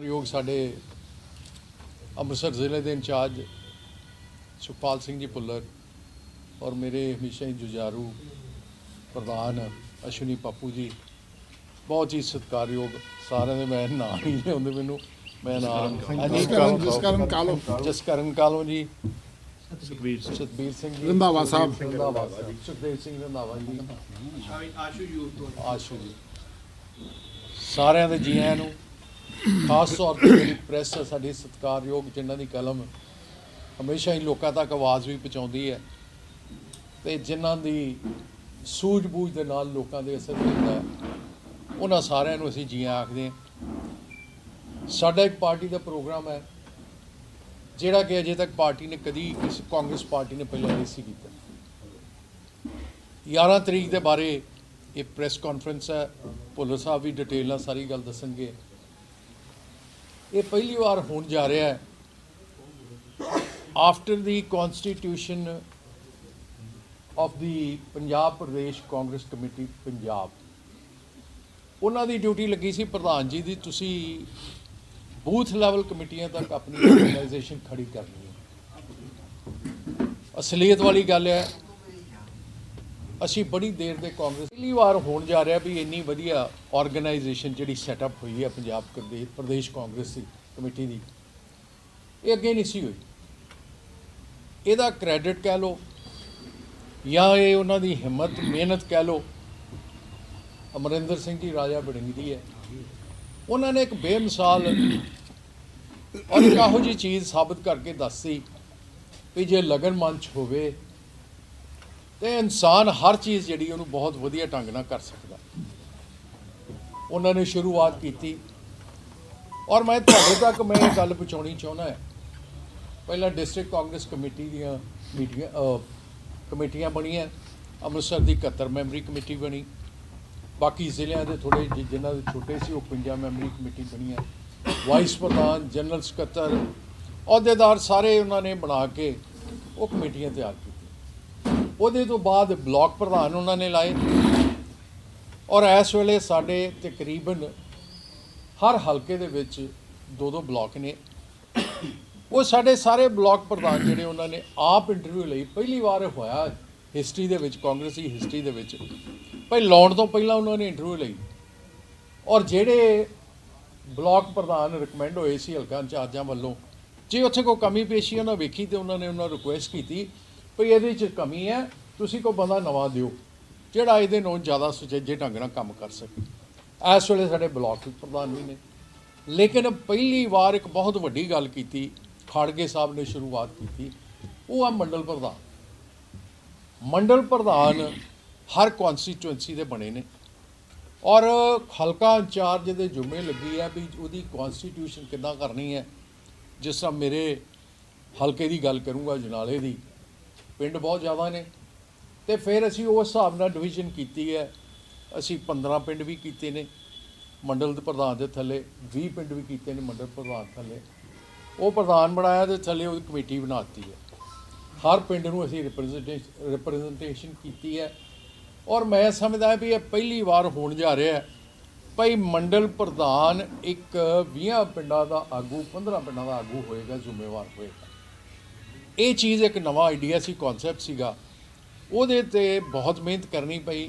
ਸਤਿਕਾਰਯੋਗ ਸਾਡੇ ਅੰਮ੍ਰਿਤਸਰ ਜ਼ਿਲ੍ਹੇ ਦੇ ਇੰਚਾਰਜ ਸੁਖਪਾਲ ਸਿੰਘ ਜੀ ਭੁੱਲਰ ਔਰ ਮੇਰੇ ਹਮੇਸ਼ਾ ਹੀ ਜੁਝਾਰੂ ਪ੍ਰਧਾਨ ਅਸ਼ਵਨੀ ਪੱਪੂ ਜੀ ਬਹੁਤ ਹੀ ਸਤਿਕਾਰਯੋਗ ਸਾਰਿਆਂ ਦੇ ਮੈਂ ਨਾਂ ਨਹੀਂ ਲਿਆਉਂਦੇ ਮੈਨੂੰ ਮੈਂ ਨਾਮ ਜਿਸ ਕਰਨ ਜਿਸ ਕਰਨ ਕਾਲੋ ਜਸਕਰਨ ਕਾਲੋ ਜੀ। ਸੁਖਬੀਰ ਸਿੰਘ ਸਤਬੀਰ ਸਿੰਘ ਜੀ। ਰੰਧਾਵਾ ਸਾਹਿਬ। ਰੰਧਾਵਾ ਸਾਹਿਬ ਸੁਖਦੇਵ ਸਿੰਘ ਰੰਧਾਵਾ ਜੀ। ਆਸ਼ੂ ਯੂਥ ਤੋਂ। ਆਸ਼ੂ ਜੀ। ਸਾਰਿਆਂ ਦੇ ਜੀ ਆਇਆਂ ਨੂੰ ਖਾਸ ਤੌਰ ਤੇ ਜਿਹੜੀ ਪ੍ਰੈਸ ਹੈ ਸਾਡੀ ਸਤਿਕਾਰਯੋਗ ਜਿਨ੍ਹਾਂ ਦੀ ਕਲਮ ਹਮੇਸ਼ਾ ਹੀ ਲੋਕਾਂ ਤੱਕ ਆਵਾਜ਼ ਵੀ ਪਹੁੰਚਾਉਂਦੀ ਹੈ ਤੇ ਜਿਨ੍ਹਾਂ ਦੀ ਸੂਝ-ਬੂਝ ਦੇ ਨਾਲ ਲੋਕਾਂ ਦੇ ਅਸਰ ਹੁੰਦਾ ਉਹਨਾਂ ਸਾਰਿਆਂ ਨੂੰ ਅਸੀਂ ਜੀਆਂ ਆਖਦੇ ਹਾਂ। ਸਾਡਾ ਇੱਕ ਪਾਰਟੀ ਦਾ ਪ੍ਰੋਗਰਾਮ ਹੈ, ਜਿਹੜਾ ਕਿ ਅਜੇ ਤੱਕ ਪਾਰਟੀ ਨੇ ਕਦੀ ਕਿਸੇ ਕਾਂਗਰਸ ਪਾਰਟੀ ਨੇ ਪਹਿਲਾਂ ਨਹੀਂ ਸੀ ਕੀਤਾ। 11 ਤਰੀਕ ਦੇ ਬਾਰੇ ਇਹ ਪ੍ਰੈਸ ਕਾਨਫਰੰਸ ਹੈ, ਭੁੱਲਰ ਸਾਹਿਬ ਵੀ ਡਿਟੇਲ ਨਾਲ ਸਾਰੀ ਗੱਲ ਦੱਸਣਗੇ। ਇਹ ਪਹਿਲੀ ਵਾਰ ਹੋਣ ਜਾ ਰਿਹਾ ਹੈ। After the constitution of the Punjab Pradesh Congress committee Punjab ਉਹਨਾਂ ਦੀ ਡਿਊਟੀ ਲੱਗੀ ਸੀ ਪ੍ਰਧਾਨ ਜੀ ਦੀ, ਤੁਸੀਂ ਬੂਥ ਲੈਵਲ ਕਮੇਟੀਆਂ ਤੱਕ ਆਪਣੀ ਆਰਗੇਨਾਈਜੇਸ਼ਨ ਖੜੀ ਕਰਨੀ ਹੈ। ਅਸਲੀਅਤ ਵਾਲੀ ਗੱਲ ਹੈ ਅਸੀਂ ਬੜੀ ਦੇਰ ਦੇ ਕਾਂਗਰਸ ਪਹਿਲੀ ਵਾਰ ਹੋਣ ਜਾ ਰਿਹਾ ਵੀ ਇੰਨੀ ਵਧੀਆ ਆਰਗੇਨਾਈਜੇਸ਼ਨ ਜਿਹੜੀ ਸੈਟਅਪ ਹੋਈ ਹੈ ਪੰਜਾਬ ਪ੍ਰਦੇਸ਼ ਪ੍ਰਦੇਸ਼ ਕਾਂਗਰਸ ਦੀ ਕਮੇਟੀ ਦੀ। ਇਹ ਅੱਗੇ ਨਹੀਂ ਸੀ ਹੋਈ। ਇਹਦਾ ਕ੍ਰੈਡਿਟ ਕਹਿ ਲਓ ਜਾਂ ਇਹ ਉਹਨਾਂ ਦੀ ਹਿੰਮਤ, ਮਿਹਨਤ ਕਹਿ ਲਓ। ਅਮਰਿੰਦਰ ਸਿੰਘ ਜੀ ਰਾਜਾ ਬੜਿੰਗ ਦੀ ਹੈ। ਉਹਨਾਂ ਨੇ ਇੱਕ ਬੇਮਿਸਾਲ ਔਰ ਇੱਕ ਇਹੋ ਜਿਹੀ ਚੀਜ਼ ਸਾਬਤ ਕਰਕੇ ਦੱਸੀ ਵੀ ਜੇ ਲਗਨ ਮੰਚ ਹੋਵੇ ਤੇ ਇਨਸਾਨ ਹਰ ਚੀਜ਼ ਜਿਹੜੀ ਉਹਨੂੰ ਬਹੁਤ ਵਧੀਆ ਢੰਗ ਨਾਲ ਕਰ ਸਕਦਾ। ਉਹਨਾਂ ਨੇ ਸ਼ੁਰੂਆਤ ਕੀਤੀ। ਔਰ ਮੈਂ ਤੁਹਾਡੇ ਤੱਕ ਮੈਂ ਇਹ ਗੱਲ ਪਹੁੰਚਾਉਣੀ ਚਾਹੁੰਦਾ ਹਾਂ। ਪਹਿਲਾਂ ਡਿਸਟ੍ਰਿਕਟ ਕਾਂਗਰਸ ਕਮੇਟੀ ਦੀਆਂ ਮੀਟਿੰਗਾਂ ਕਮੇਟੀਆਂ ਬਣੀਆਂ। ਅੰਮ੍ਰਿਤਸਰ ਦੀ 71 ਮੈਂਬਰੀ ਕਮੇਟੀ ਬਣੀ। ਬਾਕੀ ਜ਼ਿਲ੍ਹਿਆਂ ਦੇ ਥੋੜੇ ਜਿਨ੍ਹਾਂ ਦੇ ਛੋਟੇ ਸੀ, ਉਹ 50 ਮੈਂਬਰੀ ਕਮੇਟੀ ਬਣੀ ਹੈ ਵਾਈਸ ਪ੍ਰਧਾਨ, ਜਨਰਲ ਸਕੱਤਰ, ਅਹੁਦੇਦਾਰ ਸਾਰੇ ਉਹਨਾਂ ਨੇ ਬਣਾ ਕੇ ਉਹ ਕਮੇਟੀਆਂ ਤਿਆਰ ਕੀਤੀਆਂ। ਉਹਦੇ ਤੋਂ ਬਾਅਦ ਬਲਾਕ ਪ੍ਰਧਾਨ ਉਹਨਾਂ ਨੇ ਲਾਏ। ਔਰ ਇਸ ਵੇਲੇ ਸਾਡੇ ਤਕਰੀਬਨ ਹਰ ਹਲਕੇ ਦੇ ਵਿੱਚ ਦੋ ਦੋ ਬਲਾਕ ਨੇ। ਉਹ ਸਾਡੇ ਸਾਰੇ ਬਲਾਕ ਪ੍ਰਧਾਨ ਜਿਹੜੇ ਉਹਨਾਂ ਨੇ ਆਪ ਇੰਟਰਵਿਊ ਲਈ ਪਹਿਲੀ ਵਾਰ ਹੋਇਆ ਹਿਸਟਰੀ ਦੇ ਵਿੱਚ, ਕਾਂਗਰਸੀ ਹਿਸਟਰੀ ਦੇ ਵਿੱਚ। ਭਾਈ ਲਾਉਣ ਤੋਂ ਪਹਿਲਾਂ ਉਹਨਾਂ ਨੇ ਇੰਟਰਵਿਊ ਲਈ। ਔਰ ਜਿਹੜੇ ਬਲਾਕ ਪ੍ਰਧਾਨ ਰਿਕਮੈਂਡ ਹੋਏ ਸੀ ਹਲਕਾ ਇੰਚਾਰਜਾਂ ਵੱਲੋਂ, ਜੇ ਉੱਥੇ ਕੋਈ ਕਮੀ ਪੇਸ਼ੀ ਉਹਨਾਂ ਵੇਖੀ ਤੇ ਉਹਨਾਂ ਨੇ ਉਹਨਾਂ ਰਿਕੁਐਸਟ ਕੀਤੀ। ਭਈ ਇਹਦੇ ਵਿੱਚ ਕਮੀ ਹੈ, ਤੁਸੀਂ ਕੋਈ ਬੰਦਾ ਨਵਾਂ ਦਿਓ, ਜਿਹੜਾ ਇਹਦੇ ਨਾਲੋਂ ਜ਼ਿਆਦਾ ਸੁਚੇਜੇ ਢੰਗ ਨਾਲ ਕੰਮ ਕਰ ਸਕੇ। ਇਸ ਵੇਲੇ ਸਾਡੇ ਬਲਾਕ ਪ੍ਰਧਾਨ ਵੀ ਨੇ। ਲੇਕਿਨ ਪਹਿਲੀ ਵਾਰ ਇੱਕ ਬਹੁਤ ਵੱਡੀ ਗੱਲ ਕੀਤੀ, ਖਾੜਗੇ ਸਾਹਿਬ ਨੇ ਸ਼ੁਰੂਆਤ ਕੀਤੀ, ਉਹ ਆ ਮੰਡਲ ਪ੍ਰਧਾਨ। ਮੰਡਲ ਪ੍ਰਧਾਨ ਹਰ ਕਨਸਟੀਚੁਐਂਸੀ ਦੇ ਬਣੇ ਨੇ। ਔਰ ਹਲਕਾ ਇੰਚਾਰਜ ਦੇ ਜੁਮੇ ਲੱਗੀ ਹੈ ਵੀ ਉਹਦੀ ਕਨਸਟੀਟਿਊਸ਼ਨ ਕਿੱਦਾਂ ਕਰਨੀ ਹੈ। ਜਿਸ ਤਰ੍ਹਾਂ ਮੇਰੇ ਹਲਕੇ ਦੀ ਗੱਲ ਕਰੂੰਗਾ, ਜਨਾਲੇ ਦੀ। ਪਿੰਡ ਬਹੁਤ ਜ਼ਿਆਦਾ ਨੇ। ਤੇ ਫਿਰ ਅਸੀਂ ਉਸ ਹਿਸਾਬ ਨਾਲ ਡਿਵੀਜ਼ਨ ਕੀਤੀ ਹੈ। ਅਸੀਂ 15 ਪਿੰਡ ਵੀ ਕੀਤੇ ਨੇ, ਮੰਡਲ ਦੇ ਪ੍ਰਧਾਨ ਦੇ ਥੱਲੇ 20 ਪਿੰਡ ਵੀ ਕੀਤੇ ਨੇ ਮੰਡਲ ਪ੍ਰਧਾਨ ਥੱਲੇ। ਉਹ ਪ੍ਰਧਾਨ ਬਣਾਇਆ ਤੇ ਥੱਲੇ ਉਹਦੀ ਕਮੇਟੀ ਬਣਾਤੀ ਹੈ। ਹਰ ਪਿੰਡ ਨੂੰ ਅਸੀਂ ਰਿਪਰੈਜ਼ੈਂਟੇਸ਼ਨ ਰਿਪਰੈਜ਼ੈਂਟੇਸ਼ਨ ਕੀਤੀ ਹੈ। ਔਰ ਮੈਂ ਸਮਝਦਾ ਵੀ ਇਹ ਪਹਿਲੀ ਵਾਰ ਹੋਣ ਜਾ ਰਿਹਾ ਹੈ। ਭਈ ਮੰਡਲ ਪ੍ਰਧਾਨ ਇੱਕ 20 ਪਿੰਡਾਂ ਦਾ ਆਗੂ 15 ਪਿੰਡਾਂ ਦਾ ਆਗੂ ਹੋਏਗਾ, ਜ਼ਿੰਮੇਵਾਰ ਹੋਏਗਾ। ਇਹ ਚੀਜ਼ ਇੱਕ ਨਵਾਂ ਆਈਡੀਆ ਸੀ ਕਨਸੈਪਟ ਸੀਗਾ। ਉਹਦੇ ਤੇ ਬਹੁਤ ਮਿਹਨਤ ਕਰਨੀ ਪਈ।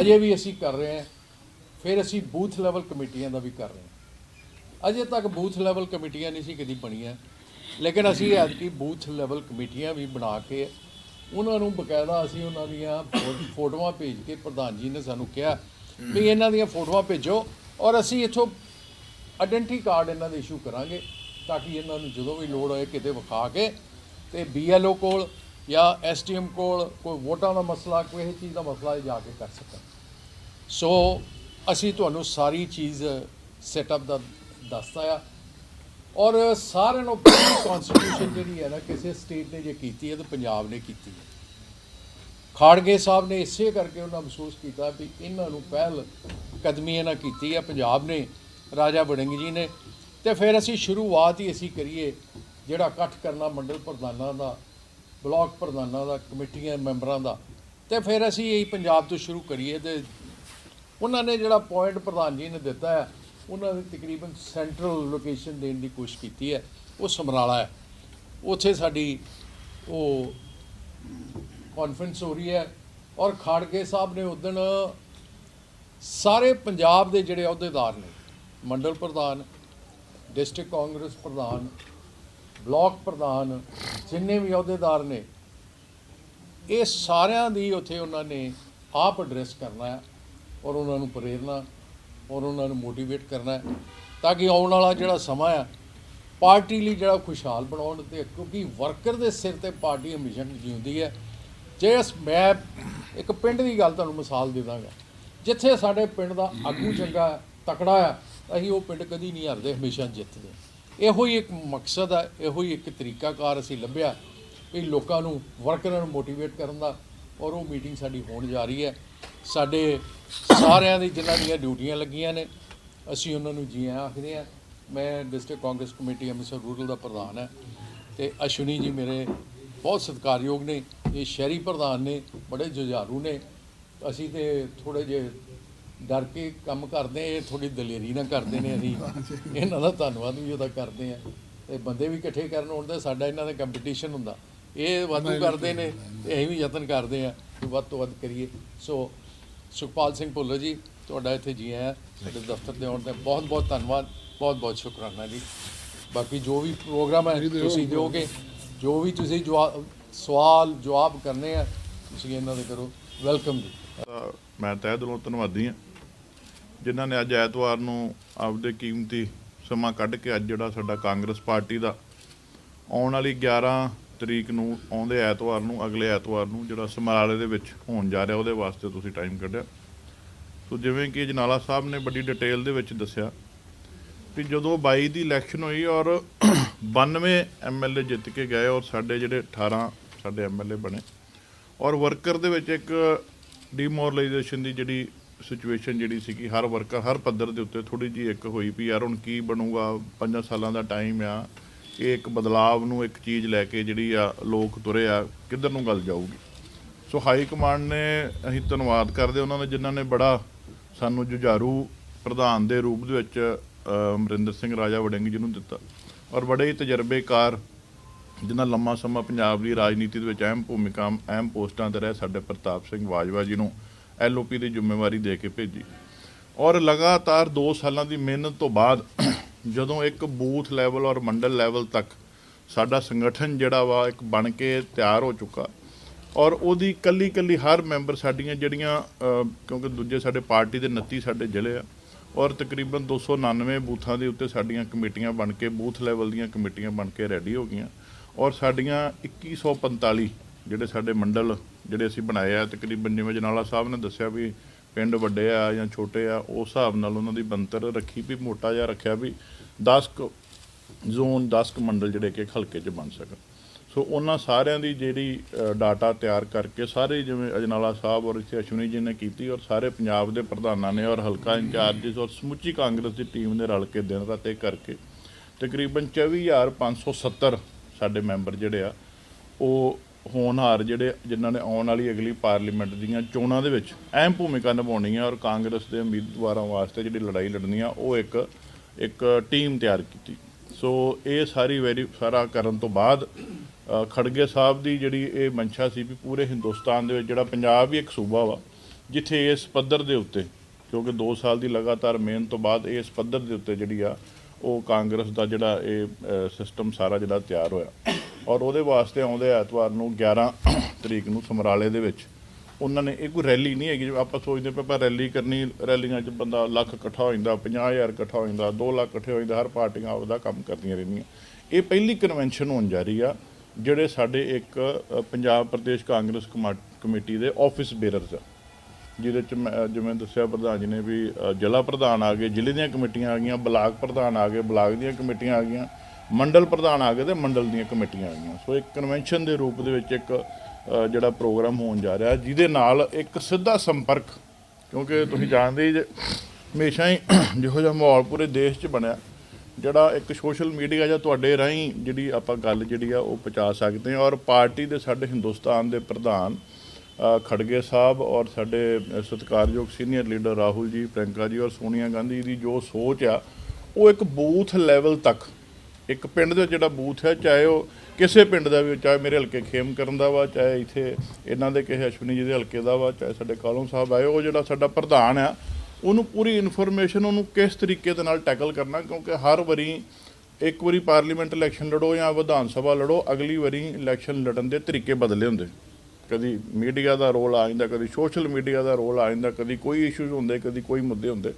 ਅਜੇ ਵੀ ਅਸੀਂ ਕਰ ਰਹੇ ਹਾਂ। ਫਿਰ ਅਸੀਂ ਬੂਥ ਲੈਵਲ ਕਮੇਟੀਆਂ ਦਾ ਵੀ ਕਰ ਰਹੇ ਹਾਂ। ਅਜੇ ਤੱਕ ਬੂਥ ਲੈਵਲ ਕਮੇਟੀਆਂ ਨਹੀਂ ਸੀ ਕਦੀ ਬਣੀਆਂ। ਲੇਕਿਨ ਅਸੀਂ ਐਤਕੀ ਬੂਥ ਲੈਵਲ ਕਮੇਟੀਆਂ ਵੀ ਬਣਾ ਕੇ ਉਹਨਾਂ ਨੂੰ ਬਕਾਇਦਾ ਅਸੀਂ ਉਹਨਾਂ ਦੀਆਂ ਫੋਟੋਆਂ ਭੇਜ ਕੇ ਪ੍ਰਧਾਨ ਜੀ ਨੇ ਸਾਨੂੰ ਕਿਹਾ ਵੀ ਇਹਨਾਂ ਦੀਆਂ ਫੋਟੋਆਂ ਭੇਜੋ ਔਰ ਅਸੀਂ ਇੱਥੋਂ ਆਇਡੈਂਟੀ ਕਾਰਡ ਇਹਨਾਂ ਦੇ ਇਸ਼ੂ ਕਰਾਂਗੇ ਤਾਂ ਕਿ ਇਹਨਾਂ ਨੂੰ ਜਦੋਂ ਵੀ ਲੋੜ ਹੋਏ ਕਿਤੇ ਵਿਖਾ ਕੇ ਤੇ ਬੀਐਲਓ ਕੋਲ ਜਾਂ ਐਸਟੀਐਮ ਕੋਲ ਕੋਈ ਵੋਟਾਂ ਦਾ ਮਸਲਾ, ਕੋਈ ਇਹ ਚੀਜ਼ ਦਾ ਮਸਲਾ ਜਾ ਕੇ ਕਰ ਸਕਣ ਸੋ ਅਸੀਂ ਤੁਹਾਨੂੰ ਸਾਰੀ ਚੀਜ਼ ਸੈਟਅਪ ਦਾ ਦੱਸਤਾ ਆ। ਔਰ ਸਾਰਿਆਂ ਨੂੰ ਪਹਿਲੀ ਕਨਸਟੀਟਿਊਸ਼ਨ ਜਿਹੜੀ ਹੈ ਨਾ, ਕਿਸੇ ਸਟੇਟ ਨੇ ਜੇ ਕੀਤੀ ਹੈ ਤਾਂ ਪੰਜਾਬ ਨੇ ਕੀਤੀ ਹੈ। ਖਾੜਗੇ ਸਾਹਿਬ ਨੇ ਇਸੇ ਕਰਕੇ ਉਹਨਾਂ ਮਹਿਸੂਸ ਕੀਤਾ ਵੀ ਇਹਨਾਂ ਨੂੰ ਪਹਿਲ ਕਦਮੀ ਇਹਨਾਂ ਕੀਤੀ ਹੈ, ਪੰਜਾਬ ਨੇ, ਰਾਜਾ ਬੜਿੰਗ ਜੀ ਨੇ। ਤੇ ਫਿਰ ਅਸੀਂ ਸ਼ੁਰੂਆਤ ਹੀ ਅਸੀਂ ਕਰੀਏ ਜਿਹੜਾ ਇਕੱਠ ਕਰਨਾ ਮੰਡਲ ਪ੍ਰਧਾਨਾਂ ਦਾ, ਬਲਾਕ ਪ੍ਰਧਾਨਾਂ ਦਾ, ਕਮੇਟੀਆਂ ਮੈਂਬਰਾਂ ਦਾ, ਤੇ ਫਿਰ ਅਸੀਂ ਇਹ ਪੰਜਾਬ ਤੋਂ ਸ਼ੁਰੂ ਕਰੀਏ ਤੇ ਉਹਨਾਂ ਨੇ ਜਿਹੜਾ ਪੁਆਇੰਟ ਪ੍ਰਧਾਨ ਜੀ ਨੇ ਦਿੱਤਾ ਹੈ, ਉਹਨਾਂ ਨੇ ਤਕਰੀਬਨ ਸੈਂਟਰਲ ਲੋਕੇਸ਼ਨ ਦੇਣ ਦੀ ਕੋਸ਼ਿਸ਼ ਕੀਤੀ ਹੈ, ਉਹ ਸਮਰਾਲਾ ਹੈ। ਉੱਥੇ ਸਾਡੀ ਉਹ ਕਾਨਫਰੰਸ ਹੋ ਰਹੀ ਹੈ ਔਰ ਖਾੜਕੇ ਸਾਹਿਬ ਨੇ ਉਦਣ ਸਾਰੇ ਪੰਜਾਬ ਦੇ ਜਿਹੜੇ ਅਹੁਦੇਦਾਰ ਨੇ, ਮੰਡਲ ਪ੍ਰਧਾਨ ਡਿਸਟ੍ਰਿਕਟ ਕਾਂਗਰਸ ਪ੍ਰਧਾਨ ਬਲਾਕ ਪ੍ਰਧਾਨ ਜਿੰਨੇ ਵੀ ਅਹੁਦੇਦਾਰ ਨੇ ਇਹ ਸਾਰਿਆਂ ਦੀ ਉੱਥੇ ਉਹਨਾਂ ਨੇ ਆਪ ਐਡਰੈਸ ਕਰਨਾ ਹੈ ਔਰ ਉਹਨਾਂ ਨੂੰ ਪ੍ਰੇਰਨਾ ਔਰ ਉਹਨਾਂ ਨੂੰ ਮੋਟੀਵੇਟ ਕਰਨਾ ਹੈ ਤਾਂ ਕਿ ਆਉਣ ਵਾਲਾ ਜਿਹੜਾ ਸਮਾਂ ਹੈ ਪਾਰਟੀ ਲਈ ਜਿਹੜਾ ਖੁਸ਼ਹਾਲ ਬਣਾਉਣ ਤੇ ਕਿਉਂਕਿ ਵਰਕਰ ਦੇ ਸਿਰ ਤੇ ਪਾਰਟੀ ਹਮੇਸ਼ਾ ਜਿਉਂਦੀ ਹੈ। ਜੇ ਮੈਂ ਇੱਕ ਪਿੰਡ ਦੀ ਗੱਲ ਤੁਹਾਨੂੰ ਮਿਸਾਲ ਦੇ ਦਾਂਗਾ ਜਿੱਥੇ ਸਾਡੇ ਪਿੰਡ ਦਾ ਆਗੂ ਚੰਗਾ ਹੈ, ਤਕੜਾ ਹੈ ਅਸੀਂ ਉਹ ਪਿੰਡ ਕਦੀ ਨਹੀਂ ਹਾਰਦੇ ਹਮੇਸ਼ਾ ਜਿੱਤਦੇ ਇਹੋ ਹੀ ਇੱਕ ਮਕਸਦ ਹੈ ਇਹੋ ਹੀ ਇੱਕ ਤਰੀਕਾਕਾਰ ਅਸੀਂ ਲੱਭਿਆ ਵੀ ਲੋਕਾਂ ਨੂੰ ਵਰਕਰਾਂ ਨੂੰ ਮੋਟੀਵੇਟ ਕਰਨ ਦਾ ਔਰ ਉਹ ਮੀਟਿੰਗ ਸਾਡੀ ਹੋਣ ਜਾ ਰਹੀ ਹੈ। ਸਾਡੇ ਸਾਰਿਆਂ ਦੀ ਜਿਨ੍ਹਾਂ ਦੀਆਂ ਡਿਊਟੀਆਂ ਲੱਗੀਆਂ ਨੇ, ਅਸੀਂ ਉਹਨਾਂ ਨੂੰ ਜੀ ਆਇਆਂ ਆਖਦੇ ਹਾਂ। ਮੈਂ district Congress committee Amritsar rural ਦਾ ਪ੍ਰਧਾਨ ਹੈ ਤੇ ਅਸ਼ਵਨੀ ਜੀ ਮੇਰੇ ਬਹੁਤ ਸਤਿਕਾਰਯੋਗ ਨੇ, ਇਹ ਸ਼ਹਿਰੀ ਪ੍ਰਧਾਨ ਨੇ, ਬੜੇ ਜੁਝਾਰੂ ਨੇ। ਅਸੀਂ ਤੇ ਥੋੜੇ ਜਿਹੇ ਡਰ ਕੇ ਕੰਮ ਕਰਦੇ ਇਹ ਥੋੜੀ ਦਲੇਰੀ ਨਾਲ ਕਰਦੇ ਨੇ ਅਸੀਂ। ਇਹਨਾਂ ਦਾ ਧੰਨਵਾਦ ਵੀ ਉਹਦਾ ਕਰਦੇ ਆ। ਤੇ ਬੰਦੇ ਵੀ ਇਕੱਠੇ ਕਰਨ ਆਉਂਦੇ ਸਾਡਾ ਇਹਨਾਂ ਦਾ ਕੰਪੀਟੀਸ਼ਨ ਹੁੰਦਾ। ਇਹ ਵਾਧੂ ਕਰਦੇ ਨੇ ਤੇ ਅਸੀਂ ਵੀ ਯਤਨ ਕਰਦੇ ਆ ਕਿ ਵੱਧ ਤੋਂ ਵੱਧ ਕਰੀਏ। ਸੋ ਸੁਖਪਾਲ ਸਿੰਘ ਭੁੱਲਰ ਜੀ ਤੁਹਾਡਾ ਇੱਥੇ ਜੀ ਆਇਆਂ ਸਾਡੇ ਦਫ਼ਤਰ ਦੇ ਆਉਣ ਤੇ ਬਹੁਤ ਬਹੁਤ ਧੰਨਵਾਦ ਬਹੁਤ ਬਹੁਤ ਸ਼ੁਕਰਾਨਾ ਜੀ। ਬਾਕੀ ਜੋ ਵੀ ਪ੍ਰੋਗਰਾਮ ਹੈ ਤੁਸੀਂ ਦਿਓਗੇ ਜੋ ਵੀ ਤੁਸੀਂ ਜਵਾਬ ਸਵਾਲ ਜਵਾਬ ਕਰਨੇ ਆ ਤੁਸੀਂ ਇਹਨਾਂ ਦੇ ਕਰੋ। ਵੈਲਕਮ ਜੀ। ਮੈਂ ਤਹਿ ਦਿਲੋਂ ਧੰਨਵਾਦੀ ਹਾਂ। ਜਿਨ੍ਹਾਂ ਨੇ ਅੱਜ ਐਤਵਾਰ ਨੂੰ ਆਪਦੇ ਕੀਮਤੀ ਸਮਾਂ ਕੱਢ ਕੇ ਅੱਜ ਜਿਹੜਾ ਸਾਡਾ ਕਾਂਗਰਸ ਪਾਰਟੀ ਦਾ ਆਉਣ ਵਾਲੀ 11 ਤਰੀਕ ਨੂੰ ਆਉਂਦੇ ਐਤਵਾਰ ਨੂੰ, ਅਗਲੇ ਐਤਵਾਰ ਨੂੰ ਜਿਹੜਾ ਸਮਰਾਲੇ ਦੇ ਵਿੱਚ ਹੋਣ ਜਾ ਰਿਹਾ, ਉਹਦੇ ਵਾਸਤੇ ਤੁਸੀਂ ਟਾਈਮ ਕੱਢਿਆ। ਸੋ ਜਿਵੇਂ ਕਿ ਜਨਾਲਾ ਸਾਹਿਬ ਨੇ ਬੜੀ ਡਿਟੇਲ ਦੇ ਵਿੱਚ ਦੱਸਿਆ ਕਿ ਜਦੋਂ 22 ਦੀ ਇਲੈਕਸ਼ਨ ਹੋਈ ਔਰ 92 ਐਮਐਲਏ ਜਿੱਤ ਕੇ ਗਏ ਔਰ ਸਾਡੇ ਜਿਹੜੇ 18 ਸਾਡੇ ਐਮਐਲਏ ਬਣੇ ਔਰ ਵਰਕਰ ਦੇ ਵਿੱਚ ਇੱਕ ਡੀਮੋਰਲਾਈਜੇਸ਼ਨ ਦੀ ਜਿਹੜੀ ਸਿਚੁਏਸ਼ਨ ਜਿਹੜੀ ਸੀਗੀ, ਹਰ ਵਰਕਰ ਹਰ ਪੱਧਰ ਦੇ ਉੱਤੇ ਥੋੜੀ ਜੀ ਇੱਕ ਹੋਈ ਵੀ ਯਾਰ ਹੁਣ ਕੀ ਬਣੂਗਾ, ਪੰਜਾਂ ਸਾਲਾਂ ਦਾ ਟਾਈਮ ਆ, ਇਹ ਇੱਕ ਬਦਲਾਵ ਨੂੰ ਇੱਕ ਚੀਜ਼ ਲੈ ਕੇ ਜਿਹੜੀ ਆ ਲੋਕ ਤੁਰੇ ਆ, ਕਿੱਧਰ ਨੂੰ ਗੱਲ ਜਾਊਗੀ? ਸੋ ਹਾਈ ਕਮਾਂਡ ਨੇ ਅਸੀਂ ਧੰਨਵਾਦ ਕਰਦੇ ਉਹਨਾਂ ਨੇ ਜਿਨ੍ਹਾਂ ਨੇ ਬੜਾ ਸਾਨੂੰ ਜੁਝਾਰੂ ਪ੍ਰਧਾਨ ਦੇ ਰੂਪ ਦੇ ਵਿੱਚ ਅਮਰਿੰਦਰ ਸਿੰਘ ਰਾਜਾ ਵੜਿੰਗ ਜੀ ਨੂੰ ਦਿੱਤਾ। ਔਰ ਬੜੇ ਹੀ ਤਜਰਬੇਕਾਰ, ਜਿਨ੍ਹਾਂ ਲੰਮਾ ਸਮਾਂ ਪੰਜਾਬ ਦੀ ਰਾਜਨੀਤੀ ਦੇ ਵਿੱਚ ਅਹਿਮ ਭੂਮਿਕਾ, ਅਹਿਮ ਪੋਸਟਾਂ ਤੇ ਰਹੇ, ਸਾਡੇ ਪ੍ਰਤਾਪ ਸਿੰਘ ਬਾਜਵਾ ਜੀ ਨੂੰ ਐਲਓਪੀ ਦੀ ਜ਼ਿੰਮੇਵਾਰੀ ਦੇ ਕੇ ਭੇਜੀ। ਔਰ ਲਗਾਤਾਰ 2 ਸਾਲਾਂ ਦੀ ਮਿਹਨਤ ਤੋਂ ਬਾਅਦ ਜਦੋਂ ਇੱਕ ਬੂਥ ਲੈਵਲ ਔਰ ਮੰਡਲ ਲੈਵਲ ਤੱਕ ਸਾਡਾ ਸੰਗਠਨ ਜਿਹੜਾ ਵਾ ਇੱਕ ਬਣ ਕੇ ਤਿਆਰ ਹੋ ਚੁੱਕਾ ਔਰ ਉਹਦੀ ਕੱਲੀ ਕੱਲੀ ਹਰ ਮੈਂਬਰ ਸਾਡੀਆਂ ਜਿਹੜੀਆਂ ਕਿਉਂਕਿ ਦੂਜੇ ਸਾਡੇ ਪਾਰਟੀ ਦੇ 29 ਸਾਡੇ ਜ਼ਿਲ੍ਹੇ ਆ, ਔਰ ਤਕਰੀਬਨ 299 ਬੂਥਾਂ ਦੇ ਉੱਤੇ ਸਾਡੀਆਂ ਕਮੇਟੀਆਂ ਬਣ ਕੇ, ਬੂਥ ਲੈਵਲ ਦੀਆਂ ਕਮੇਟੀਆਂ ਬਣ ਕੇ ਰੈਡੀ ਹੋ ਗਈਆਂ। ਔਰ ਸਾਡੀਆਂ 2145 ਜਿਹੜੇ ਸਾਡੇ ਮੰਡਲ ਜਿਹੜੇ ਅਸੀਂ ਬਣਾਏ ਆ, ਤਕਰੀਬਨ ਜਿਵੇਂ ਜਨਾਲਾ ਸਾਹਿਬ ਨੇ ਦੱਸਿਆ ਵੀ ਪਿੰਡ ਵੱਡੇ ਆ ਜਾਂ ਛੋਟੇ ਆ ਉਸ ਹਿਸਾਬ ਨਾਲ ਉਹਨਾਂ ਦੀ ਬੰਤਰ ਰੱਖੀ ਵੀ ਮੋਟਾ ਜਿਹਾ ਰੱਖਿਆ ਵੀ 10 ਕੁ ਜ਼ੋਨ 10 ਕੁ ਮੰਡਲ ਜਿਹੜੇ ਕਿ ਹਲਕੇ 'ਚ ਬਣ ਸਕਣ। ਸੋ ਉਹਨਾਂ ਸਾਰਿਆਂ ਦੀ ਜਿਹੜੀ ਡਾਟਾ ਤਿਆਰ ਕਰਕੇ ਸਾਰੇ ਜਿਵੇਂ ਅਜਨਾਲਾ ਸਾਹਿਬ ਔਰ ਇੱਥੇ ਅਸ਼ਵਨੀ ਜੀ ਨੇ ਕੀਤੀ ਔਰ ਸਾਰੇ ਪੰਜਾਬ ਦੇ ਪ੍ਰਧਾਨਾਂ ਨੇ ਔਰ ਹਲਕਾ ਇੰਚਾਰਜਸ ਔਰ ਸਮੁੱਚੀ ਕਾਂਗਰਸ ਦੀ ਟੀਮ ਨੇ ਰਲ ਕੇ ਦਿਨ ਰਾਤ ਇਹ ਕਰਕੇ ਤਕਰੀਬਨ 24570 ਸਾਡੇ ਮੈਂਬਰ ਜਿਹੜੇ ਆ, ਉਹ ਹੋਣਹਾਰ ਜਿਹੜੇ ਜਿਨ੍ਹਾਂ ਨੇ ਆਉਣ ਵਾਲੀ ਅਗਲੀ ਪਾਰਲੀਮੈਂਟ ਦੀਆਂ ਚੋਣਾਂ ਦੇ ਵਿੱਚ ਅਹਿਮ ਭੂਮਿਕਾ ਨਿਭਾਉਣੀ ਹੈ ਔਰ ਕਾਂਗਰਸ ਦੇ ਉਮੀਦਵਾਰਾਂ ਵਾਸਤੇ ਜਿਹੜੀ ਲੜਾਈ ਲੜਨੀ ਆ ਉਹ ਇੱਕ ਇੱਕ ਟੀਮ ਤਿਆਰ ਕੀਤੀ। ਸੋ ਇਹ ਸਾਰੀ ਵੈਰੀ ਸਾਰਾ ਕਰਨ ਤੋਂ ਬਾਅਦ ਖੜਗੇ ਸਾਹਿਬ ਦੀ ਜਿਹੜੀ ਇਹ ਮੰਸ਼ਾ ਸੀ ਵੀ ਪੂਰੇ ਹਿੰਦੁਸਤਾਨ ਦੇ ਵਿੱਚ ਜਿਹੜਾ ਪੰਜਾਬ ਵੀ ਇੱਕ ਸੂਬਾ ਵਾ, ਜਿੱਥੇ ਇਸ ਪੱਧਰ ਦੇ ਉੱਤੇ, ਕਿਉਂਕਿ 2 ਸਾਲ ਦੀ ਲਗਾਤਾਰ ਮਿਹਨਤ ਤੋਂ ਬਾਅਦ ਇਸ ਪੱਧਰ ਦੇ ਉੱਤੇ ਜਿਹੜੀ ਆ, ਉਹ ਕਾਂਗਰਸ ਦਾ ਜਿਹੜਾ ਇਹ ਸਿਸਟਮ ਸਾਰਾ ਜਿਹੜਾ ਤਿਆਰ ਹੋਇਆ। ਔਰ ਉਹਦੇ ਵਾਸਤੇ ਆਉਂਦੇ ਐਤਵਾਰ ਨੂੰ 11 ਤਰੀਕ ਨੂੰ ਸਮਰਾਲੇ ਦੇ ਵਿੱਚ। ਉਹਨਾਂ ਨੇ, ਇਹ ਕੋਈ ਰੈਲੀ ਨਹੀਂ ਹੈਗੀ ਜਿਵੇਂ ਆਪਾਂ ਸੋਚਦੇ ਪਏ ਆਪਾਂ ਰੈਲੀ ਕਰਨੀ, ਰੈਲੀਆਂ 'ਚ ਬੰਦਾ ਲੱਖ ਇਕੱਠਾ ਹੋ ਜਾਂਦਾ 50000 ਇਕੱਠਾ ਹੋ ਜਾਂਦਾ 2 ਲੱਖ ਇਕੱਠੇ ਹੋ ਜਾਂਦੇ, ਹਰ ਪਾਰਟੀਆਂ ਆਪਦਾ ਕੰਮ ਕਰਦੀਆਂ ਰਹਿੰਦੀਆਂ। ਇਹ ਪਹਿਲੀ ਕਨਵੈਨਸ਼ਨ ਹੋਣ ਜਾ ਰਹੀ ਆ, ਜਿਹੜੇ ਸਾਡੇ ਇੱਕ ਪੰਜਾਬ ਪ੍ਰਦੇਸ਼ ਕਾਂਗਰਸ ਕਮਾ- ਕਮੇਟੀ ਦੇ ਆਫਿਸ ਬੇਰਰਸ ਆ। ਜਿਹਦੇ ਚ ਮੈਂ- ਜਿਵੇਂ ਦੱਸਿਆ ਪ੍ਰਧਾਨ ਜੀ ਨੇ ਵੀ ਜ਼ਿਲ੍ਹਾ ਪ੍ਰਧਾਨ ਆ ਗਏ, ਜ਼ਿਲ੍ਹੇ ਦੀਆਂ ਕਮੇਟੀਆਂ ਆ ਗਈਆਂ, ਬਲਾਕ ਪ੍ਰਧਾਨ ਆ ਗਏ, ਬਲਾਕ ਦੀਆਂ ਕਮੇਟੀਆਂ ਆ ਗਈਆਂ। ਮੰਡਲ ਪ੍ਰਧਾਨ ਆ ਗਏ ਤੇ ਮੰਡਲ ਦੀਆਂ ਕਮੇਟੀਆਂ ਆ ਗਈਆਂ। ਸੋ ਇੱਕ ਕਨਵੈਨਸ਼ਨ ਦੇ ਰੂਪ ਦੇ ਵਿੱਚ ਇੱਕ ਜਿਹੜਾ ਪ੍ਰੋਗਰਾਮ ਹੋਣ ਜਾ ਰਿਹਾ, ਜਿਹਦੇ ਨਾਲ ਇੱਕ ਸਿੱਧਾ ਸੰਪਰਕ, ਕਿਉਂਕਿ ਤੁਸੀਂ ਜਾਣਦੇ ਹੀ ਜੇ, ਹਮੇਸ਼ਾ ਹੀ ਜਿਹੋ ਜਿਹਾ ਮਾਹੌਲ ਪੂਰੇ ਦੇਸ਼ 'ਚ ਬਣਿਆ, ਜਿਹੜਾ ਇੱਕ ਸੋਸ਼ਲ ਮੀਡੀਆ ਜਾਂ ਤੁਹਾਡੇ ਰਾਹੀਂ ਜਿਹੜੀ ਆਪਾਂ ਗੱਲ ਜਿਹੜੀ ਆ ਉਹ ਪਹੁੰਚਾ ਸਕਦੇ ਹਾਂ। ਔਰ ਪਾਰਟੀ ਦੇ ਸਾਡੇ ਹਿੰਦੁਸਤਾਨ ਦੇ ਪ੍ਰਧਾਨ ਖੜਗੇ ਸਾਹਿਬ ਔਰ ਸਾਡੇ ਸਤਿਕਾਰਯੋਗ ਸੀਨੀਅਰ ਲੀਡਰ ਰਾਹੁਲ ਜੀ ਪ੍ਰਿੰਕਾ ਜੀ ਔਰ ਸੋਨੀਆ ਗਾਂਧੀ ਦੀ ਜੋ ਸੋਚ ਆ, ਉਹ ਇੱਕ ਬੂਥ ਲੈਵਲ ਤੱਕ ਇੱਕ ਪਿੰਡ ਦੇ ਜਿਹੜਾ ਬੂਥ ਹੈ, ਚਾਹੇ ਉਹ ਕਿਸੇ ਪਿੰਡ ਦਾ ਵੀ, ਚਾਹੇ ਮੇਰੇ ਹਲਕੇ ਖੇਮ ਕਰਨ ਦਾ ਵਾ, ਚਾਹੇ ਇੱਥੇ ਇਹਨਾਂ ਦੇ ਕਿਸੇ ਅਸ਼ਵਨੀ ਜੀ ਦੇ ਹਲਕੇ ਦਾ ਵਾ, ਚਾਹੇ ਸਾਡੇ ਕਾਲੋਂ ਸਾਹਿਬ ਆਏ, ਉਹ ਜਿਹੜਾ ਸਾਡਾ ਪ੍ਰਧਾਨ ਆ, ਉਹਨੂੰ ਪੂਰੀ ਇਨਫੋਰਮੇਸ਼ਨ ਉਹਨੂੰ ਕਿਸ ਤਰੀਕੇ ਦੇ ਨਾਲ ਟੈਕਲ ਕਰਨਾ, ਕਿਉਂਕਿ ਹਰ ਵਾਰੀ ਇੱਕ ਵਾਰੀ ਪਾਰਲੀਮੈਂਟ ਇਲੈਕਸ਼ਨ ਲੜੋ ਜਾਂ ਵਿਧਾਨ ਸਭਾ ਲੜੋ, ਅਗਲੀ ਵਾਰੀ ਇਲੈਕਸ਼ਨ ਲੜਨ ਦੇ ਤਰੀਕੇ ਬਦਲੇ ਹੁੰਦੇ। ਕਦੀ ਮੀਡੀਆ ਦਾ ਰੋਲ ਆ ਜਾਂਦਾ, ਕਦੀ ਸੋਸ਼ਲ ਮੀਡੀਆ ਦਾ ਰੋਲ ਆ ਜਾਂਦਾ, ਕਦੀ ਕੋਈ ਇਸ਼ੂਜ਼ ਹੁੰਦੇ, ਕਦੀ ਕੋਈ ਮੁੱਦੇ ਹੁੰਦੇ।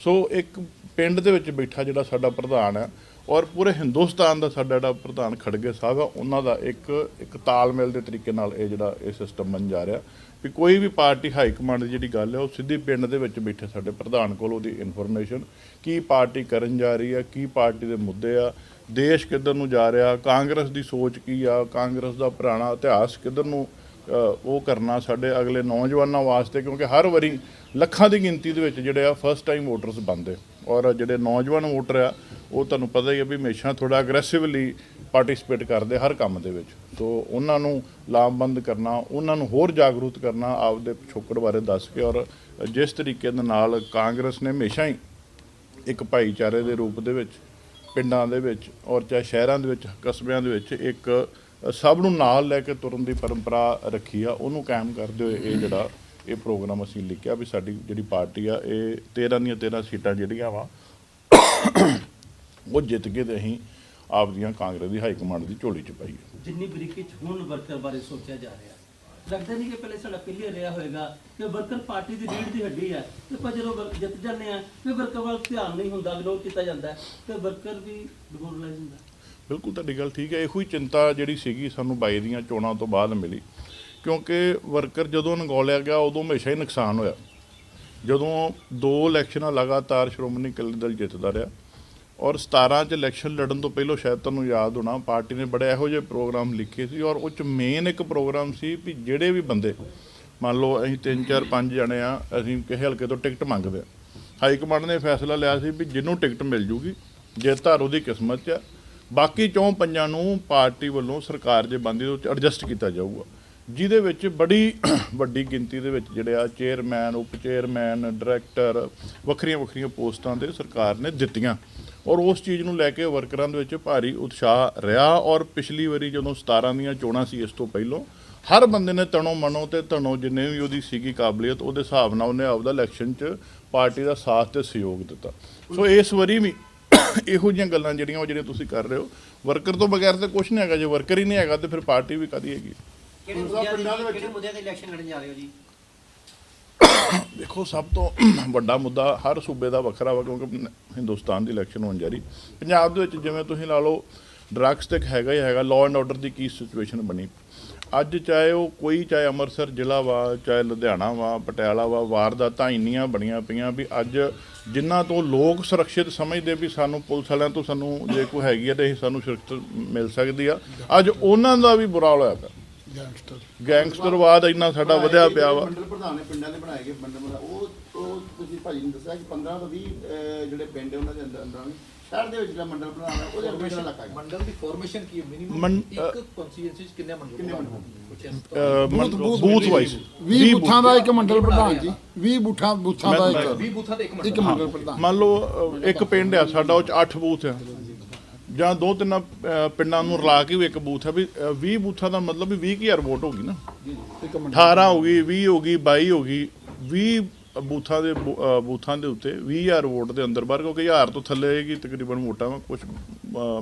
ਸੋ ਇੱਕ ਪਿੰਡ ਦੇ ਵਿੱਚ ਬੈਠਾ ਜਿਹੜਾ ਸਾਡਾ ਪ੍ਰਧਾਨ ਹੈ ਔਰ ਪੂਰੇ ਹਿੰਦੁਸਤਾਨ ਦਾ ਸਾਡਾ ਜਿਹੜਾ ਪ੍ਰਧਾਨ ਖੜਗੇ ਸਾਹਿਬ ਆ, ਉਹਨਾਂ ਦਾ ਇੱਕ ਇੱਕ ਤਾਲਮੇਲ ਦੇ ਤਰੀਕੇ ਨਾਲ ਇਹ ਜਿਹੜਾ ਇਹ ਸਿਸਟਮ ਬਣ ਜਾ ਰਿਹਾ ਵੀ ਕੋਈ ਵੀ ਪਾਰਟੀ ਹਾਈ ਕਮਾਂਡ ਦੀ ਜਿਹੜੀ ਗੱਲ ਹੈ, ਉਹ ਸਿੱਧੀ ਪਿੰਡ ਦੇ ਵਿੱਚ ਬੈਠੇ ਸਾਡੇ ਪ੍ਰਧਾਨ ਕੋਲ ਉਹਦੀ ਇਨਫੋਰਮੇਸ਼ਨ ਕੀ ਪਾਰਟੀ ਕਰਨ ਜਾ ਰਹੀ ਹੈ ਕੀ ਪਾਰਟੀ ਦੇ ਮੁੱਦੇ ਆ, ਦੇਸ਼ ਕਿੱਧਰ ਨੂੰ ਜਾ ਰਿਹਾ, ਕਾਂਗਰਸ ਦੀ ਸੋਚ ਕੀ ਆ, ਕਾਂਗਰਸ ਦਾ ਪੁਰਾਣਾ ਇਤਿਹਾਸ ਕਿੱਧਰ ਨੂੰ ਉਹ ਕਰਨਾ ਸਾਡੇ ਅਗਲੇ ਨੌਜਵਾਨਾਂ ਵਾਸਤੇ, ਕਿਉਂਕਿ ਹਰ ਵਾਰੀ ਲੱਖਾਂ ਦੀ ਗਿਣਤੀ ਦੇ ਵਿੱਚ ਜਿਹੜੇ ਆ ਫਸਟ ਟਾਈਮ ਵੋਟਰਸ ਬਣਦੇ। ਔਰ ਜਿਹੜੇ ਨੌਜਵਾਨ ਵੋਟਰ ਆ, ਉਹ ਤੁਹਾਨੂੰ ਪਤਾ ਹੀ ਹੈ ਵੀ ਹਮੇਸ਼ਾ ਥੋੜਾ ਅਗਰੈਸਿਵਲੀ ਪਾਰਟਿਸਿਪੇਟ ਕਰਦੇ ਹਰ ਕੰਮ ਦੇ ਵਿੱਚ। ਸੋ ਉਹਨਾਂ ਨੂੰ ਲਾਮਬੰਦ ਕਰਨਾ, ਉਹਨਾਂ ਨੂੰ ਹੋਰ ਜਾਗਰੂਕ ਕਰਨਾ ਆਪਦੇ ਪਿਛੋਕੜ ਬਾਰੇ ਦੱਸ ਕੇ ਔਰ ਜਿਸ ਤਰੀਕੇ ਦੇ ਨਾਲ ਕਾਂਗਰਸ ਨੇ ਹਮੇਸ਼ਾ ਹੀ ਇੱਕ ਭਾਈਚਾਰੇ ਦੇ ਰੂਪ ਦੇ ਵਿੱਚ, ਪਿੰਡਾਂ ਦੇ ਵਿੱਚ ਔਰ ਚਾਹੇ ਸ਼ਹਿਰਾਂ ਦੇ ਵਿੱਚ, ਕਸਬਿਆਂ ਦੇ ਵਿੱਚ ਇੱਕ ਸਭ ਨੂੰ ਨਾਲ ਲੈ ਕੇ ਤੁਰਨ ਦੀ ਪਰੰਪਰਾ ਰੱਖੀ ਆ, ਉਹਨੂੰ ਕਾਇਮ ਕਰਦੇ ਹੋਏ ਇਹ ਜਿਹੜਾ ਇਹ ਪ੍ਰੋਗਰਾਮ ਅਸੀਂ ਲਿਖਿਆ ਵੀ ਸਾਡੀ ਜਿਹੜੀ ਪਾਰਟੀ ਆ ਇਹ 13 ਦੀਆਂ 13 ਸੀਟਾਂ ਜਿਹੜੀਆਂ ਵਾ ਉਹ ਜਿੱਤ ਕੇ ਤੇ ਅਸੀਂ ਆਪਦੀਆਂ ਕਾਂਗਰਸ ਦੀ ਹਾਈ ਕਮਾਂਡ ਦੀ ਝੋਲੀ ਚ ਪਾਈ ਜਿੰਨੀ ਬਰੀਕੀ ਚ ਹੁਣ ਵਰਕਰ ਬਾਰੇ ਸੋਚਿਆ ਜਾ ਰਿਹਾ। ਲੱਗਦਾ ਨਹੀਂ ਕਿ ਪਹਿਲੇ ਸਾਡਾ ਕਲੀਅਰ ਰਿਹਾ ਹੋਵੇਗਾ ਕਿ ਵਰਕਰ ਪਾਰਟੀ ਦੀ ਰੀੜ ਦੀ ਹੱਡੀ ਹੈ ਤੇ ਪਰ ਜਦੋਂ ਜਿੱਤ ਜਾਂਦੇ ਆ ਫਿਰ ਵਰਕਰ ਵੱਲ ਧਿਆਨ ਨਹੀਂ ਹੁੰਦਾ ਵਿਰੋਧ ਕੀਤਾ ਜਾਂਦਾ ਤੇ ਵਰਕਰ ਵੀ ਡਿਮੋਰਲਾਈਜ਼ ਹੁੰਦਾ। ਬਿਲਕੁਲ ਤੁਹਾਡੀ ਗੱਲ ਠੀਕ ਹੈ ਇਹੋ ਹੀ ਚਿੰਤਾ ਜਿਹੜੀ ਸੀਗੀ ਸਾਨੂੰ 22 ਦੀਆਂ ਚੋਣਾਂ ਤੋਂ ਬਾਅਦ ਮਿਲੀ। ਕਿਉਂਕਿ ਵਰਕਰ ਜਦੋਂ ਨਗੌਲਿਆ ਗਿਆ, ਉਦੋਂ ਹਮੇਸ਼ਾ ਹੀ ਨੁਕਸਾਨ ਹੋਇਆ। ਜਦੋਂ ਦੋ ਇਲੈਕਸ਼ਨਾਂ ਲਗਾਤਾਰ ਸ਼੍ਰੋਮਣੀ ਅਕਾਲੀ ਦਲ ਜਿੱਤਦਾ ਰਿਹਾ ਔਰ 17 ਚ ਇਲੈਕਸ਼ਨ ਲੜਨ ਤੋਂ ਪਹਿਲਾਂ ਸ਼ਾਇਦ ਤੁਹਾਨੂੰ ਯਾਦ ਹੋਣਾ, ਪਾਰਟੀ ਨੇ ਬੜੇ ਇਹੋ ਜਿਹੇ ਪ੍ਰੋਗਰਾਮ ਲਿਖੇ ਸੀ ਔਰ ਉਹ ਚ ਮੇਨ ਇੱਕ ਪ੍ਰੋਗਰਾਮ ਸੀ ਵੀ ਜਿਹੜੇ ਵੀ ਬੰਦੇ, ਮੰਨ ਲਓ ਅਸੀਂ 3 4 5 ਜਣੇ ਆ, ਅਸੀਂ ਕਿਸੇ ਹਲਕੇ ਤੋਂ ਟਿਕਟ ਮੰਗਦੇ ਆ। ਹਾਈ ਕਮਾਂਡ ਨੇ ਫੈਸਲਾ ਲਿਆ ਸੀ ਵੀ ਜਿਹਨੂੰ ਟਿਕਟ ਮਿਲ ਜੂਗੀ ਜੇ ਧਾਰ ਉਹਦੀ ਕਿਸਮਤ 'ਚ ਆ। ਬਾਕੀ ਚੌਂ ਪੰਜਾਂ ਨੂੰ ਪਾਰਟੀ ਵੱਲੋਂ ਸਰਕਾਰ ਜੇ ਬੰਦੀ ਦੇ ਵਿੱਚ ਐਡਜਸਟ ਕੀਤਾ ਜਾਊਗਾ। ਜਿਹਦੇ ਵਿੱਚ ਬੜੀ ਵੱਡੀ ਗਿਣਤੀ ਦੇ ਵਿੱਚ ਜਿਹੜੇ ਆ ਚੇਅਰਮੈਨ, ਉਪ ਚੇਅਰਮੈਨ ਡਾਇਰੈਕਟਰ ਵੱਖਰੀਆਂ ਵੱਖਰੀਆਂ ਪੋਸਟਾਂ ਤੇ ਸਰਕਾਰ ਨੇ ਦਿੱਤੀਆਂ। ਔਰ ਉਸ ਚੀਜ਼ ਨੂੰ ਲੈ ਕੇ ਵਰਕਰਾਂ ਦੇ ਵਿੱਚ ਭਾਰੀ ਉਤਸ਼ਾਹ ਰਿਹਾ ਔਰ ਪਿਛਲੀ ਵਾਰੀ ਜਦੋਂ 17 ਦੀਆਂ ਚੋਣਾਂ ਸੀ ਇਸ ਤੋਂ ਪਹਿਲਾਂ, ਹਰ ਬੰਦੇ ਨੇ ਤਣੋ ਮਨੋ ਤੇ ਤਣੋ ਜਿੰਨੇ ਵੀ ਉਹਦੀ ਸੀਗੀ ਕਾਬਲੀਅਤ, ਉਹਦੇ ਹਿਸਾਬ ਨਾਲ ਉਹਨੇ ਆਪਦਾ ਇਲੈਕਸ਼ਨ 'ਚ ਪਾਰਟੀ ਦਾ ਸਾਥ ਤੇ ਸਹਿਯੋਗ ਦਿੱਤਾ। ਸੋ ਇਸ ਵਾਰੀ ਵੀ ਇਹੋ ਜਿਹੀਆਂ ਗੱਲਾਂ ਜਿਹੜੀਆਂ ਉਹ ਜਿਹੜੀਆਂ ਤੁਸੀਂ ਕਰ ਰਹੇ ਹੋ, ਵਰਕਰ ਤੋਂ ਬਗੈਰ ਤਾਂ ਕੁਝ ਨਹੀਂ ਹੈਗਾ, ਜੇ ਵਰਕਰ ਹੀ ਨਹੀਂ ਹੈਗਾ ਤੇ ਫਿਰ ਪਾਰਟੀ ਵੀ ਕਾਦੀ ਹੈਗੀ? ਕਿਹੜੇ ਮੁੱਦਿਆਂ ਦੇ ਕਿਹੜੇ ਮੁੱਦਿਆਂ ਤੇ ਇਲੈਕਸ਼ਨ ਲੜਨ ਜਾ ਰਹੇ ਹੋ ਜੀ? ਦੇਖੋ ਸਭ ਤੋਂ ਵੱਡਾ ਮੁੱਦਾ ਹਰ ਸੂਬੇ ਦਾ ਵੱਖਰਾ ਵਾ ਕਿਉਂਕਿ ਹਿੰਦੁਸਤਾਨ ਦੀ ਇਲੈਕਸ਼ਨ ਹੋਣ ਜਾ ਰਹੀ। ਪੰਜਾਬ ਦੇ ਵਿੱਚ ਜਿਵੇਂ ਤੁਸੀਂ ਲਾ ਲਓ ਡਰੱਗਸ ਤੇ ਹੈਗਾ ਹੀ ਹੈਗਾ ਲਾਅ ਐਂਡ ਆਰਡਰ ਦੀ ਕੀ ਸਿਚੁਏਸ਼ਨ ਬਣੀ। ਅੱਜ ਚਾਹੇ ਉਹ ਕੋਈ ਚਾਹੇ ਅੰਮ੍ਰਿਤਸਰ ਜ਼ਿਲ੍ਹਾ ਵਾ ਚਾਹੇ ਲੁਧਿਆਣਾ ਵਾ ਪਟਿਆਲਾ ਵਾ ਵਾਰਦਾਤਾਂ ਇੰਨੀਆਂ ਬਣੀਆਂ ਪਈਆਂ ਵੀ ਅੱਜ ਜਿਨ੍ਹਾਂ ਤੋਂ ਲੋਕ ਸੁਰੱਖਿਅਤ ਸਮਝਦੇ ਵੀ ਸਾਨੂੰ ਪੁਲਿਸ ਵਾਲਿਆਂ ਤੋਂ ਸਾਨੂੰ ਜੇ ਕੋਈ ਹੈਗੀ ਆ ਤੇ ਇਹ ਸਾਨੂੰ ਸੁਰੱਖਿਅਤ ਮਿਲ ਸਕਦੀ ਆ। ਅੱਜ ਉਹਨਾਂ ਦਾ ਵੀ ਬੁਰਾ ਹਾਲ ਹੋਇਆ ਪਿਆ। ਗੈਂਗਸਟਰ। ਗੈਂਗਸਟਰਵਾਦ ਇੰਨਾ ਸਾਡਾ ਵਧਿਆ ਪਿਆ ਵਾ। ਮੰਡਲ ਪ੍ਰਧਾਨ ਨੇ ਪਿੰਡਾਂ ਦੇ ਬਣਾਏ ਗਏ ਮੰਡਲ ਉਹ ਉਹ ਤੁਸੀਂ ਭਾਜੀ ਨੇ ਦੱਸਿਆ ਕਿ 15 ਤੋਂ 20 ਅਹ, ਜਿਹੜੇ ਪਿੰਡ ਉਹਨਾਂ ਦੇ ਅੰਦਰ ਅੰਦਰ ਸ਼ਹਿਰ ਦੇ ਵਿੱਚ ਜਿਹੜਾ ਮੰਡਲ ਪ੍ਰਧਾਨ ਹੈ ਉਹਦੇ ਅੰਦਰ ਇਲਾਕਾ ਹੈ ਮੰਡਲ ਦੀ ਫਾਰਮੇਸ਼ਨ ਕੀ ਹੈ? ਮਿਨੀਮਮ ਇੱਕ ਕਨਸਟੀਟੂਐਂਸੀ ਚ ਕਿੰਨੇ ਮੰਡਲ ਕਿੰਨੇ ਮੰਡਲ? ਬੂਥ ਵਾਈਜ਼ 20 ਬੂਥਾਂ ਦਾ ਇੱਕ ਮੰਡਲ ਪ੍ਰਧਾਨ ਜੀ। 20 ਬੂਥਾਂ ਬੂਥਾਂ ਦਾ ਇੱਕ 20 ਬੂਥਾਂ ਤੇ ਇੱਕ ਮੰਡਲ ਪ੍ਰਧਾਨ। ਮੰਨ ਲਓ ਇੱਕ ਪਿੰਡ ਆ ਸਾਡਾ ਉਹ ਚ 8 ਬੂਥ ਆ। ਜਾਂ ਦੋ ਤਿੰਨ ਪਿੰਡਾਂ ਨੂੰ ਰਲਾ ਕੇ ਵੀ ਇੱਕ ਬੂਥ ਆ ਵੀ ਅਹ, 20 ਬੂਥਾਂ ਦਾ ਮਤਲਬ ਵੀ 20000 ਵੋਟ ਹੋਗੀ ਨਾ। ਇੱਕ ਮੰਡਲ 18 ਹੋ ਗਈ 20 ਹੋ ਗਈ 22 ਹੋ ਗਈ 20 ਬੂਥਾਂ ਦੇ ਬੂਥਾਂ ਦੇ ਉੱਤੇ 20000 ਵੋਟ ਦੇ ਅੰਦਰ ਬਾਹਰ ਕਿਉਂਕਿ 1000 ਤੋਂ ਥੱਲੇ ਹੈਗੀ ਤਕਰੀਬਨ ਵੋਟਾਂ ਕੁਝ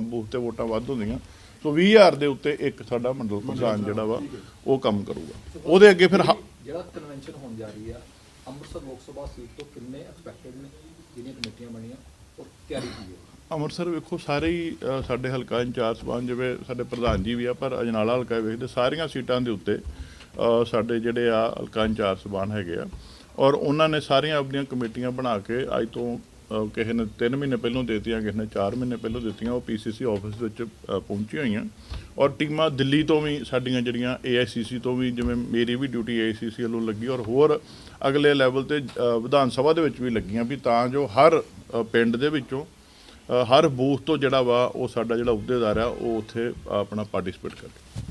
ਬੂਥ ਤੇ ਵੋਟਾਂ ਵੱਧ ਹੁੰਦੀਆਂ। ਸੋ 20000 ਦੇ ਉੱਤੇ ਇੱਕ ਸਾਡਾ ਮੰਡਲ ਪ੍ਰਧਾਨ ਜਿਹੜਾ ਵਾ ਉਹ ਕੰਮ ਕਰੂਗਾ। ਉਹਦੇ ਅੱਗੇ ਫਿਰ ਹ- ਜਿਹੜਾ ਕਨਵੈਨਸ਼ਨ ਹੋਣ ਜਾ ਰਹੀ ਆ ਅੰਮ੍ਰਿਤਸਰ ਲੋਕ ਸਭਾ ਸੀਟ ਤੋਂ ਕਿੰਨੇ ਐਕਸਪੈਕਟਡ ਨੇ? ਜਿਹੜੀਆਂ ਕਮੇਟੀਆਂ ਬਣੀਆਂ ਔਰ ਤਿਆਰੀ ਕੀ ਹੈ? ਅੰਮ੍ਰਿਤਸਰ ਵੇਖੋ ਸਾਰੇ ਹੀ ਸਾਡੇ ਹਲਕਾ ਇੰਚਾਰਜ ਸਬਾਨ ਜਿਵੇਂ ਸਾਡੇ ਪ੍ਰਧਾਨ ਜੀ ਵੀ ਆ ਪਰ ਅਜਨਾਲਾ ਹਲਕਾ ਵੇਖਦੇ ਸਾਰੀਆਂ ਸੀਟਾਂ ਦੇ ਉੱਤੇ ਸਾਡੇ ਜਿਹੜੇ ਆ ਹਲਕਾ ਇੰਚਾਰਜ ਸਬਾਨ ਹੈਗੇ ਆ। ਔਰ ਉਹਨਾਂ ਨੇ ਸਾਰੀਆਂ ਆਪਣੀਆਂ ਕਮੇਟੀਆਂ ਬਣਾ ਕੇ ਅੱਜ ਤੋਂ ਕਿਸੇ ਨੇ 3 ਮਹੀਨੇ ਪਹਿਲਾਂ ਦੇਤੀਆਂ ਕਿਸੇ ਨੇ 4 ਮਹੀਨੇ ਪਹਿਲਾਂ ਦਿੱਤੀਆਂ ਉਹ ਪੀਸੀਸੀ ਆਫਿਸ ਵਿੱਚ ਅ, ਪਹੁੰਚੀਆਂ ਹੋਈਆਂ। ਔਰ ਟੀਮਾਂ ਦਿੱਲੀ ਤੋਂ ਵੀ ਸਾਡੀਆਂ ਜਿਹੜੀਆਂ ਏਆਈਸੀਸੀ ਤੋਂ ਵੀ ਜਿਵੇਂ ਮੇਰੀ ਵੀ ਡਿਊਟੀ ਏਆਈਸੀਸੀ ਵੱਲੋਂ ਲੱਗੀ ਔਰ ਹੋਰ ਅਗਲੇ ਲੈਵਲ ਤੇ ਵਿਧਾਨ ਸਭਾ ਦੇ ਵਿੱਚ ਵੀ ਲੱਗੀਆਂ ਵੀ ਤਾਂ ਜੋ ਹਰ ਪਿੰਡ ਦੇ ਵਿੱਚੋਂ ਹਰ ਬੂਥ ਤੋਂ ਜਿਹੜਾ ਵਾ ਉਹ ਸਾਡਾ ਜਿਹੜਾ ਅਹੁਦੇਦਾਰ ਆ, ਉਹ ਉੱਥੇ ਆਪਣਾ ਪਾਰਟਿਸਿਪੇਟ ਕਰੇ